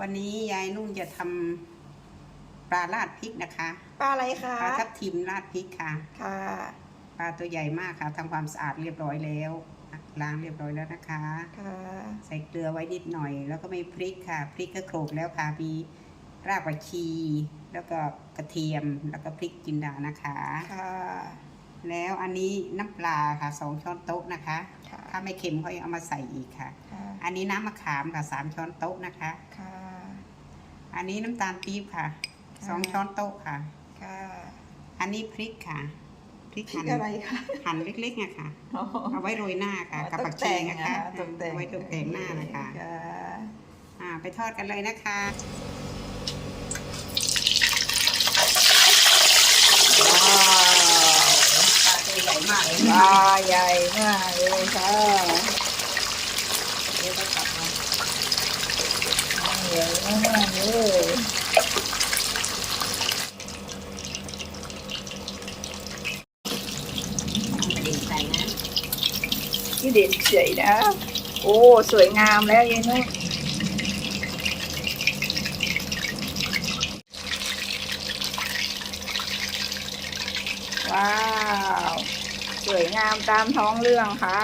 วันนี้ยายนุ่นจะทำปลาราดพริกนะคะ ปลาอะไรคะปลาทับทิมราดพริกค่ะ ค่ะ ปลาตัวใหญ่มากค่ะทำความสะอาดเรียบร้อยแล้วล้างเรียบร้อยแล้วนะคะ ค่ะ ใส่เกลือไว้นิดหน่อย แล้วก็มีพริกค่ะ พริกก็โขลกแล้วค่ะมีรากผักชี แล้วก็กระเทียมแล้วก็พริกจินดานะคะ ค่ะ แล้วอันนี้น้ำปลาค่ะสองช้อนโต๊ะนะคะค่ะถ้าไม่เค็มเขายังเอามาใส่อีกค่ะค่ะ อันนี้น้ำมะขามค่ะสามช้อนโต๊ะนะคะ ค่ะ อันนี้น้ำตาลปี๊บค่ะค่ะสองช้อนโต๊ะค่ะ ค่ะ อันนี้พริกค่ะ พริกพริหั่กนอะไรคะหั่นเล็กๆอะค่ะอ๋อเอาไว้โรยหน้าค่ะ กับผักชีนะคะตกแต่งเอาไว้ตกแต่งหน้านะคะค่ะอ่าไปทอดกันเลยนะคะว้าวปลาตัวใหญ่มากเลยปลาใหญ่มากเลยค่ะ เดี๋ยวก็กลับมา ใหญ่ มากเลยกระเด็นใส่นะที่เด็ดเฉยนะ โอ้ สวยงามแล้วยายนุ่นว้าว สวยงามตามท้องเรื่องค่ะ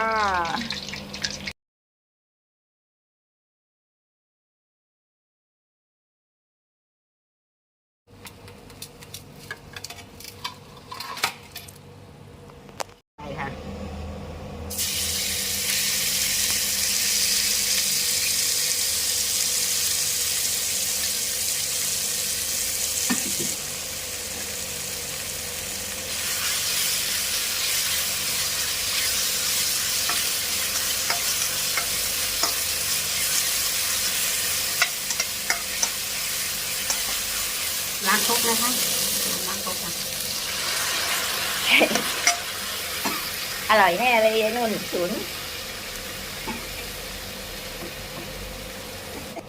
ล้างครกนะคะล้างครกค่ะอร่อยแน่เลยยายนุ่นฉุน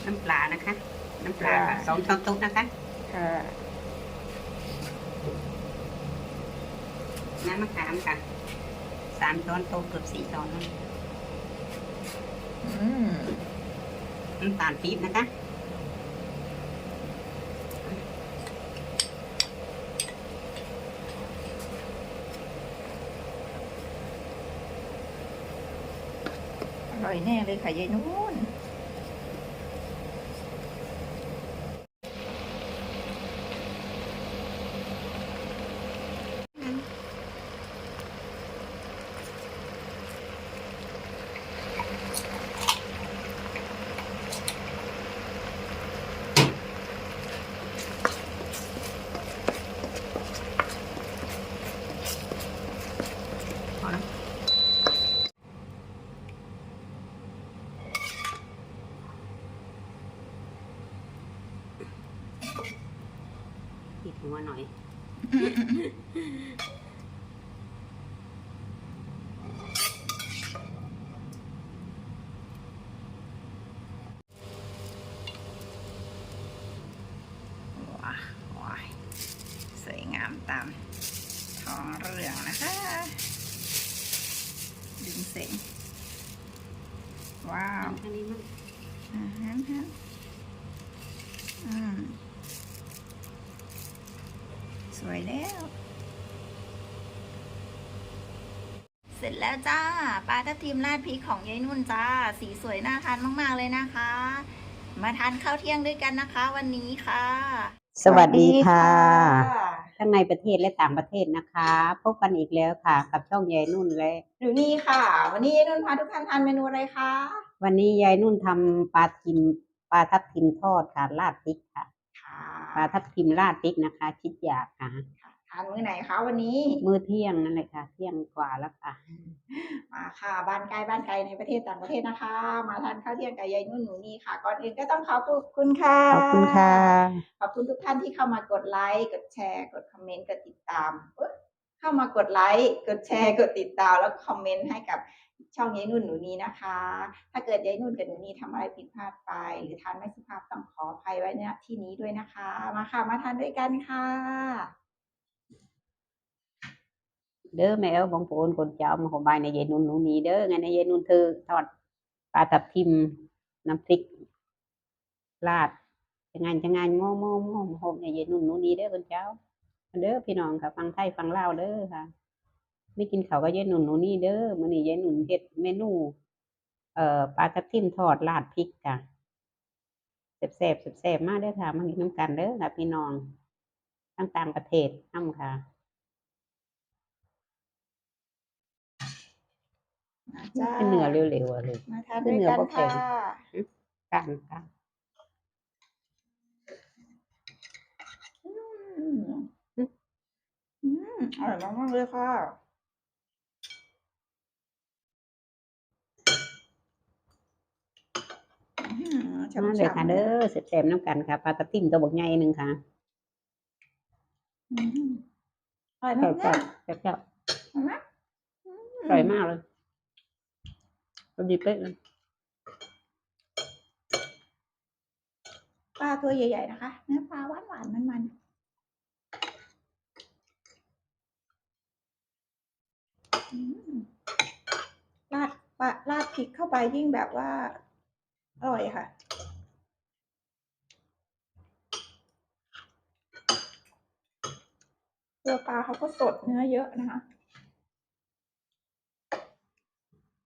น้ำปลานะคะ น้ำปลาค่ะสองช้อนโต๊ะนะคะ ค่ะ น้ำมะขามค่ะสามช้อนโต๊ะเกือบสี่ช้อนแล้วอืมน้ำตาลปี๊บนะคะอร่อยแน่เลยค่ะยายนุ่ หัวหน่อย ว้าวว้ายสวยงามตามท้องเรื่องนะคะ ดึงเส้นว้าวแค่นี้มั้งอ่าฮะฮะอืมส วยแล้ว เสร็จแล้วจ้าปลาทับทิมราดพริกของยายนุ่นจ้า สีสวยน่าทานมาก ๆ เลยนะคะ มาทานข้าวเที่ยงด้วยกันนะคะ วันนี้ค่ะ สวัสดีค่ะทั้งในประเทศและต่างประเทศนะคะ พบกันอีกแล้วค่ะ กับช่องยายนุ่นและอยู่นี่ค่ะ วันนี้ยายนุ่นพาทุกท่านทานเมนูอะไรคะวันนี้ยายนุ่นทำปลาทิมปลาทับทิมทอดค่ะราดพริกค่ะค่ะ ปลาทับทิมราดพริกนะคะ ชิดหยาบค่ะ ทานมื้อไหนคะวันนี้ มื้อเที่ยงนั่นเลยค่ะ เที่ยงกว่าแล้วค่ะ มาค่ะบ้านไกลบ้านไกลในประเทศต่างประเทศนะคะ มาทานข้าวเที่ยงกับยายนุ่นหนูนี่ค่ะ ก่อนอื่นก็ต้องขอบคุณค่ะ ขอบคุณค่ะ ขอบคุณทุกท่านที่เข้ามากดไลค์กดแชร์ กดคอมเมนต์กดติดตามเอ้ยเข้ามากดไลค์กดแชร์กดติดตามแล้วคอมเมนต์ให้กับ ช่องยายนุ่นหนูนีนะคะ ถ้าเกิดยายนุ่นกับหนูนีทำอะไรผิดพลาดไป หรือทานไม่สุภาพต้องขออภัยไว้ณที่นี้ด้วยนะคะ มาค่ะ มาทานด้วยกันค่ะ เด้อแม่เอ๋บองโปนคนเจ้ามาของบายในยายนุ่นหนูนีเด้อไงในยายนุ่นเธอทอดปลาทับทิมน้ำพริกราดจะงานจะงานโม่โม่โม่โฮมเนี่ยเย็นนุ่นหนูนนี่เด้อคุณเจ้าเด้อพี่น้องค่ะฟังไทยฟังลาวเด้อค่ะ ไม่กินเขาวก็เย็นนุ่นนู่นนี่เด้อมื้อนี้เย็นนุ่นเฮ็ดเมนู เอ่อปลากระทิมทอดราดพริกค่ะแซ่บๆแซ่บๆมากเด้อค่ะมากินน้ำกันเด้อค่ะพี่น้องทั้งต่างประเทศน้ำค่ะมาจ้าเป็นเนื้อเร็วๆอะเลยมาทานเป็ด้นวยเนื้อกันบ่แข็ค่ะงกันกันอืมอืมอร่อยมากๆเลยค่ะ มมาฉ่ำๆเลยค่ะเด้อแซ่บๆน้ำกันค่ะปลากระทิมตัวบักใหญ่หนึ่งค่ะอืมอร่อยแซ่มากบเนี่ยๆแซ่บเห็นไหมๆอร่อยมากเลยพอดีเป๊ะเลยปลาตัวใหญ่ ๆ นะคะ เนื้อปลาหวานหวานๆมันๆอืมราดปลาราดพริกเข้าไปยิ่งแบบว่า อร่อยค่ะตัวปลาเขาก็สดเนื้อเยอะนะคะ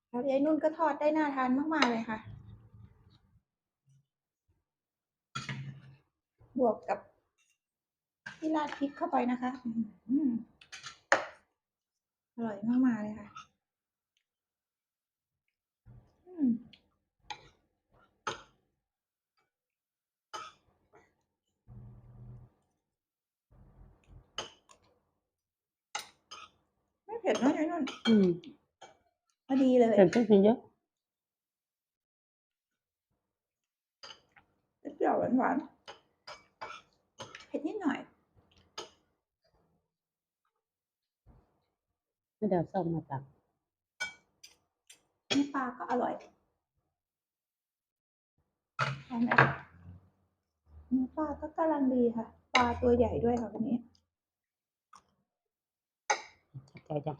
แล้วยายนุ่นก็ทอดได้น่าทานมาก ๆ เลยค่ะ บวกกับที่ราดพริกเข้าไปนะคะอืมอร่อยมาก ๆ เลยค่ะ อืม ผ็ดเนอะยายนุ่นอืมพอดีเลย เผ็ดขึ้นเยอะเปรี้ยวหวานๆเผ็ดนิดหน่อยไม่เดี๋ยวส้มมาตักเนื้อปลาก็อร่อยใช่ไหมเนื้อปลาก็กำลังดีค่ะ ปลาตัวใหญ่ด้วยค่ะวันนี้ ใจจัง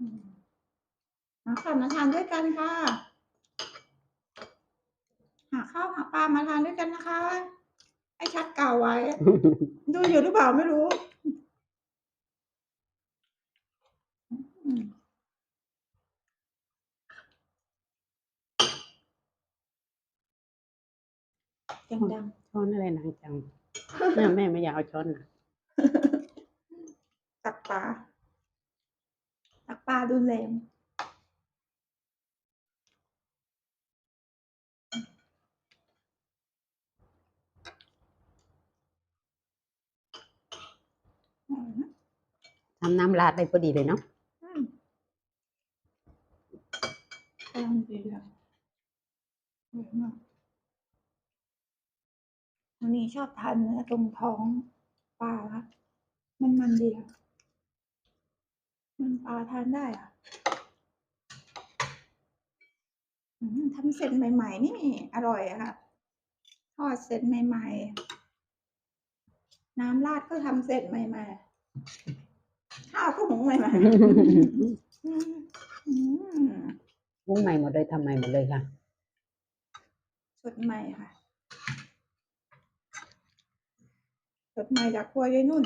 อืมมาค่ะมาทานด้วยกันค่ะ หาข้าวหาปลามาทานด้วยกันนะคะให้ชัดกล่าวไว้ ดูอยู่หรือเปล่าไม่รู้ อืม ยังดังช้อนอะไรหนังจังแม่แม่ไม่อยากเอาช้อนนะตักปลาตักปลาดูแรงอร่อยนะทำน้ำราดได้พอดีเลยเนาะอืมกำลังดีค่ะอร่อยมาก วันนี้ชอบทานเนื้อตรงท้องปลาค่ะมันมันดีค่ะมันปลาทานได้อะอืมทำเสร็จใหม่ ๆ นี่อร่อยอะค่ะทอดเสร็จใหม่ ๆ น้ำราดก็ทำเสร็จใหม่ ๆ ข้าวก็หุงใหม่ๆอืมอืมมุ้งใหม่หมดเลยทำใหม่หมดเลยค่ะสดใหม่ค่ะ สดใหม่จากครัวยายนุ่น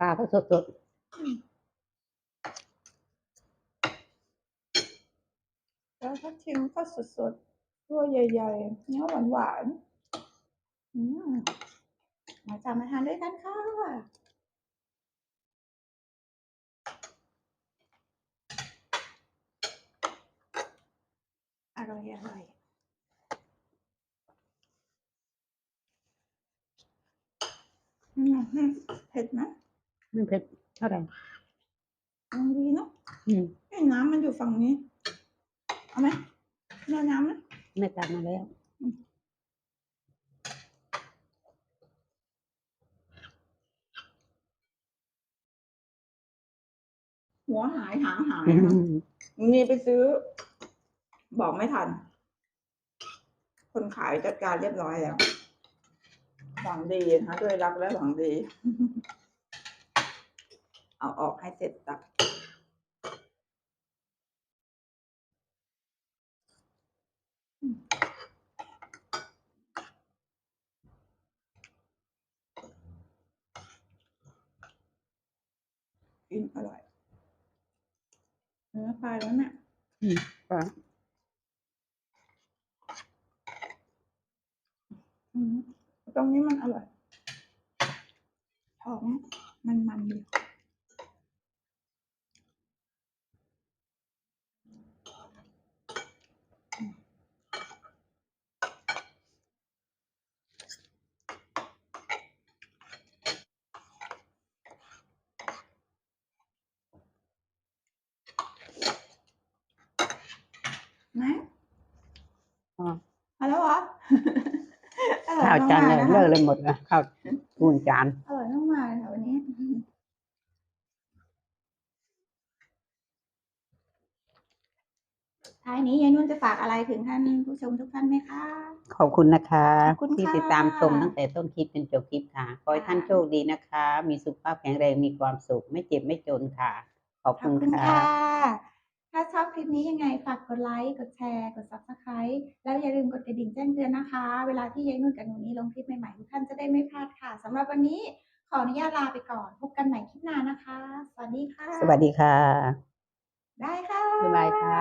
ปลาก็สดสดแล้วทับทิมก็สดๆตัวใหญ่ๆ เนื้อหวานๆอืมมาจามาทานด้วยกันค่ะอร่อยอร่อยอืม เผ็ดไหมๆไม่เผ็ดเท่าไหร่ลองดีเนาะอืมเอ้ยน้ำมันอยู่ฝั่งนี้ เอาไหมเอาน้ำไหมแม่ตักมาแล้วหัวหายหางหายค่ะวันนี้ไปซื้อ บอกไม่ทัน คนขายจัดการเรียบร้อยแล้ว หวังดีนะคะด้วยรักและหวังดี เอาออกให้เสร็จสับกินอร่อยเนื้อปลาแล้วเนี่ยก็อืมต รงนี้มันอร่อยท้องมันมันๆดีนะอ๋อมาแล้วเหรออ ร่อยข้าวจานมเลกยๆะคะเลิกเลยหมดเลยข้าวปูนจาน อร่อยมากๆเลยค่ะวันนี้ ท้ายนี้ยายนุ่นจะฝากอะไรถึงท่านผู้ชมทุกท่านไหมคะ ขอบคุณนะคะ ขอบคุณที่ค่ะ ติดตามชมตั้งแต่ต้นคลิปจนจบคลิปค่ะ ขอให้ค่ะท่านโชคดีนะคะ มีสุขภาพแข็งแรงมีความสุข ไม่เจ็บไม่จนค่ะ ขอบขคุอบณคุณค่ะ ค่ะ ถ้าชอบคลิปนี้ยังไงฝากกดไลค์ กดแชร์ กด subscribe แล้วอย่าลืมกดกระดิ่งแจ้งเตือนนะคะ เวลาที่ยายนุ่นกับหนูนี้ลงคลิปใหม่ๆทุกท่านจะได้ไม่พลาดค่ะสำหรับวันนี้ขออนุญาตลาไปก่อน พบกันใหม่คลิปหน้านะคะ สวัสดีค่ะ สวัสดีค่ะ ได้ค่ะ บ๊ายบายค่ะ